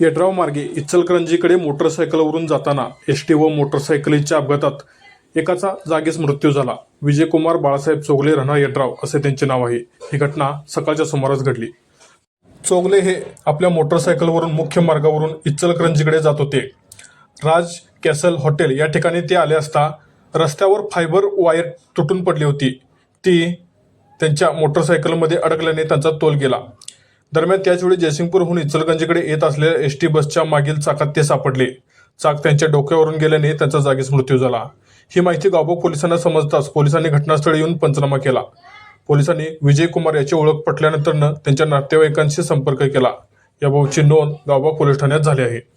येड्राव मार्गे इचलकरंजीकडे मोटरसायकलवरून जाताना S T व मोटरसायकलीच्या अपघातात एकाचा जागीच मृत्यू झाला. विजयकुमार बाळासाहेब चोगले रणा येड्राव असे त्यांचे नाव आहे. ही घटना सकाळच्या सुमारास घडली. चोगले हे आपल्या मोटरसायकलवरून मुख्य मार्गावरून इचलकरंजीकडे जात होते. राज कॅसल हॉटेल या ठिकाणी ते आले असता रस्त्यावर फायबर वायर तुटून पडली होती. ती त्यांच्या मोटरसायकलमध्ये अडकल्याने त्यांचा तोल गेला. दरम्यान त्याचवेळी जयसिंगपूरहून इचलगंजीकडे येत असलेल्या एस टी बसच्या मागील चाकात ते सापडले. चाक त्यांच्या डोक्यावरून गेल्याने त्यांचा जागीच मृत्यू झाला. ही माहिती गावभोग पोलिसांना समजताच पोलिसांनी घटनास्थळी येऊन पंचनामा केला. पोलिसांनी विजय कुमार याची ओळख पटल्यानंतरनं त्यांच्या नातेवाईकांशी संपर्क केला. याबाबतची नोंद गावबा पोलीस ठाण्यात झाली आहे.